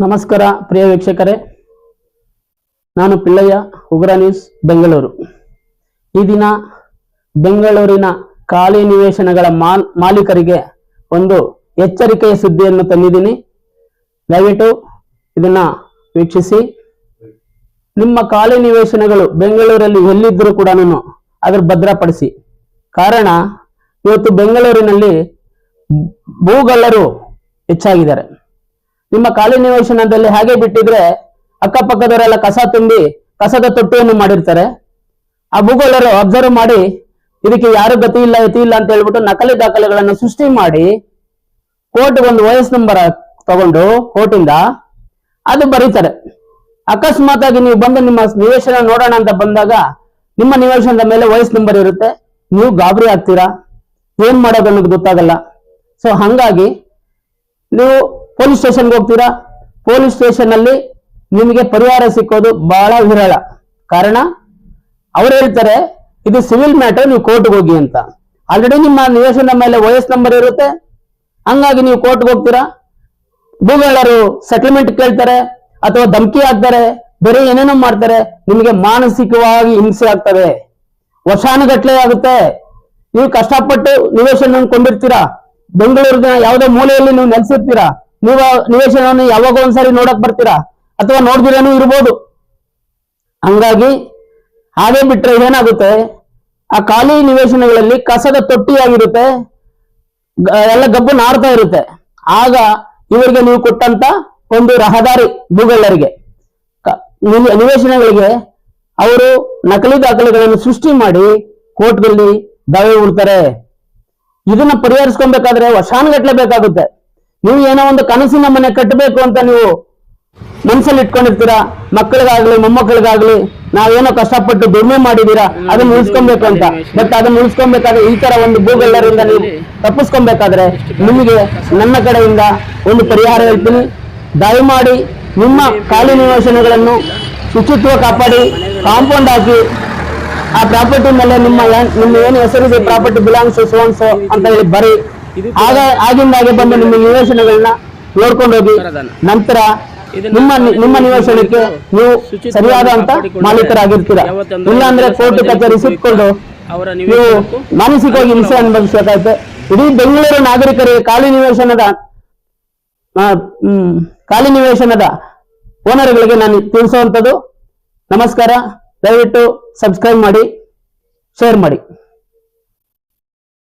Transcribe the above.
ನಮಸ್ಕಾರ, ಪ್ರಿಯ ವೀಕ್ಷಕರೇ. ನಾನು ಪಿಳ್ಳಯ್ಯ, ಉಗ್ರ ನ್ಯೂಸ್, ಬೆಂಗಳೂರು. ಈ ದಿನ ಬೆಂಗಳೂರಿನ ಖಾಲಿ ನಿವೇಶನಗಳ ಮಾಲ್, ಮಾಲೀಕರಿಗೆ ಒಂದು ಎಚ್ಚರಿಕೆಯ ಸುದ್ದಿಯನ್ನು ತಂದಿದ್ದೀನಿ. ದಯವಿಟ್ಟು ಇದನ್ನ ವೀಕ್ಷಿಸಿ. ನಿಮ್ಮ ಖಾಲಿ ನಿವೇಶನಗಳು ಬೆಂಗಳೂರಲ್ಲಿ ಎಲ್ಲಿದ್ದರೂ ಕೂಡ ನಾನು ಅದ್ರ ಭದ್ರಪಡಿಸಿ. ಕಾರಣ, ಇವತ್ತು ಬೆಂಗಳೂರಿನಲ್ಲಿ ಭೂಗಳ್ಳರು ಹೆಚ್ಚಾಗಿದ್ದಾರೆ. ನಿಮ್ಮ ಖಾಲಿ ನಿವೇಶನದಲ್ಲಿ ಹಾಗೆ ಬಿಟ್ಟಿದ್ರೆ ಅಕ್ಕಪಕ್ಕದವರೆಲ್ಲ ಕಸ ತುಂಬಿ ಕಸದ ತೊಟ್ಟಿಯನ್ನು ಮಾಡಿರ್ತಾರೆ? ಆ ಭೂಗೋಳರು ಅಬ್ಸರ್ವ್ ಮಾಡಿ, ಇದಕ್ಕೆ ಯಾರು ಗತಿ ಇಲ್ಲ, ಯತಿ ಇಲ್ಲ ಅಂತ ಹೇಳ್ಬಿಟ್ಟು ನಕಲಿ ದಾಖಲೆಗಳನ್ನು ಸೃಷ್ಟಿ ಮಾಡಿ ಕೋರ್ಟ್ ಒಂದು ವಯಸ್ ನಂಬರ್ ತಗೊಂಡು ಕೋರ್ಟಿಂದ ಅದು ಬರೀತಾರೆ. ಅಕಸ್ಮಾತ್ ಆಗಿ ನೀವು ಬಂದು ನಿಮ್ಮ ನಿವೇಶನ ನೋಡೋಣ ಅಂತ ಬಂದಾಗ ನಿಮ್ಮ ನಿವೇಶನದ ಮೇಲೆ ವಯಸ್ ನಂಬರ್ ಇರುತ್ತೆ. ನೀವು ಗಾಬರಿ ಆಗ್ತೀರಾ? ಏನ್ ಮಾಡೋದು ಅನ್ನೋದು ಗೊತ್ತಾಗಲ್ಲ. ಸೊ ಹಂಗಾಗಿ ನೀವು ಪೊಲೀಸ್ ಸ್ಟೇಷನ್ಗೆ ಹೋಗ್ತೀರಾ? ಪೊಲೀಸ್ ಸ್ಟೇಷನ್ ಅಲ್ಲಿ ನಿಮಗೆ ಪರಿಹಾರ ಸಿಕ್ಕೋದು ಬಹಳ ವಿರಳ. ಕಾರಣ, ಅವ್ರು ಹೇಳ್ತಾರೆ, ಇದು ಸಿವಿಲ್ ಮ್ಯಾಟರ್, ನೀವು ಕೋರ್ಟ್ಗೆ ಹೋಗಿ ಅಂತ. ಆಲ್ರೆಡಿ ನಿಮ್ಮ ನಿವೇಶನ ಮೇಲೆ ವಯಸ್ ನಂಬರ್ ಇರುತ್ತೆ. ಹಂಗಾಗಿ ನೀವು ಕೋರ್ಟ್ಗೆ ಹೋಗ್ತೀರಾ? ಭೂಗಳರು ಸೆಟಲ್ಮೆಂಟ್ ಕೇಳ್ತಾರೆ, ಅಥವಾ ಧಮಕಿ ಹಾಕ್ತಾರೆ, ಬೇರೆ ಏನೇನೋ ಮಾಡ್ತಾರೆ, ನಿಮಗೆ ಮಾನಸಿಕವಾಗಿ ಹಿಂಸೆ ಆಗ್ತವೆ. ವರ್ಷಾನುಗಟ್ಲೆ ಆಗುತ್ತೆ. ನೀವು ಕಷ್ಟಪಟ್ಟು ನಿವೇಶನ ಕೊಂಡಿರ್ತೀರಾ ಬೆಂಗಳೂರಿನ ಯಾವುದೋ ಮೂಲೆಯಲ್ಲಿ ನೀವು ನೆಲೆಸಿರ್ತೀರಾ? ನೀವು ನಿವೇಶನವನ್ನು ಯಾವಾಗ ಒಂದ್ಸರಿ ನೋಡಕ್ ಬರ್ತೀರಾ? ಅಥವಾ ನೋಡ್ದಿರೇನೂ ಇರ್ಬೋದು? ಹಂಗಾಗಿ ಹಾಗೆ ಬಿಟ್ರೆ ಏನಾಗುತ್ತೆ? ಆ ಖಾಲಿ ನಿವೇಶನಗಳಲ್ಲಿ ಕಸದ ತೊಟ್ಟಿಯಾಗಿರುತ್ತೆ. ಎಲ್ಲ ಗಬ್ಬು ನಾರ್ತಾ ಇರುತ್ತೆ. ಆಗ ಇವರಿಗೆ ನೀವು ಕೊಟ್ಟಂತ ಒಂದು ರಹದಾರಿ ಭೂಗಳ್ಳರಿಗೆ. ನಿವೇಶನಗಳಿಗೆ ಅವರು ನಕಲಿ ದಾಖಲೆಗಳನ್ನು ಸೃಷ್ಟಿ ಮಾಡಿ ಕೋರ್ಟ್ಗಳಲ್ಲಿ ದಾವೆ ಹೂಡ್ತಾರೆ ಇದನ್ನ ಪರಿಹರಿಸ್ಕೊಬೇಕಾದ್ರೆ ವರ್ಷಾನುಗಟ್ಲೆ ಬೇಕಾಗುತ್ತೆ. ನೀವು ಏನೋ ಒಂದು ಕನಸಿನ ಮನೆ ಕಟ್ಟಬೇಕು ಅಂತ ನೀವು ಮನಸ್ಸಲ್ಲಿ ಇಟ್ಕೊಂಡಿರ್ತೀರಾ. ಮಕ್ಕಳಿಗಾಗ್ಲಿ, ಮೊಮ್ಮಕ್ಕಳಿಗಾಗ್ಲಿ, ನಾವೇನೋ ಕಷ್ಟಪಟ್ಟು ದುಡಿಮೆ ಮಾಡಿದೀರಾ, ಅದನ್ನ ಉಳಿಸ್ಕೊಬೇಕು ಅಂತ. ಬಟ್ ಅದನ್ನ ಉಳಿಸ್ಕೊಬೇಕಾದ್ರೆ ಈ ತರ ಒಂದು ಭೂಗಳ್ಳರಿಂದ ನೀವು ತಪ್ಪಿಸ್ಕೊಬೇಕಾದ್ರೆ ನಿಮಗೆ ನನ್ನ ಕಡೆಯಿಂದ ಒಂದು ಪರಿಹಾರ ಹೇಳ್ತೀನಿ. ದಯಮಾಡಿ ನಿಮ್ಮ ಖಾಲಿ ನಿವೇಶನಗಳನ್ನು ಶುಚಿತ್ವ ಕಾಪಾಡಿ, ಕಾಂಪೌಂಡ್ ಹಾಕಿ, ಆ ಪ್ರಾಪರ್ಟಿ ಮೇಲೆ ನಿಮ್ಮ ನಿಮ್ಮ ಏನು ಹೆಸರಿದೆ, ಪ್ರಾಪರ್ಟಿ ಬಿಲಾಂಗ್ಸ್ ಸೋನ್ಸೋ ಅಂತ ಹೇಳಿ ಬರಿ. ಆಗ ಆಗಿಂದಾಗೆ ಬಂದು ನಿಮ್ಮ ನಿವೇಶನಗಳನ್ನ ನೋಡ್ಕೊಂಡು ಹೋಗಿ ನಂತರ ನಿಮ್ಮ ನಿಮ್ಮ ನಿವೇಶನಕ್ಕೆ ನೀವು ಸರಿಯಾದಂತ ಮಾಲೀಕರಾಗಿರ್ತೀರ. ಇಲ್ಲ ಅಂದ್ರೆ ಕೋರ್ಟ್ ಕಚೇರಿ ಸಿಕ್ಕೊಂಡು ನೀವು ಮಾನಸಿಕವಾಗಿ ಹಿಂಸೆ ಅನುಭವಿಸಬೇಕಾಗುತ್ತೆ ಇಡೀ ಬೆಂಗಳೂರು ನಾಗರಿಕರಿಗೆ ಖಾಲಿ ನಿವೇಶನದ ಖಾಲಿ ನಿವೇಶನದ ಓನರ್ಗಳಿಗೆ ನಾನು ತಿಳಿಸುವಂಥದ್ದು ನಮಸ್ಕಾರ. ದಯವಿಟ್ಟು ಸಬ್ಸ್ಕ್ರೈಬ್ ಮಾಡಿ ಶೇರ್ ಮಾಡಿ.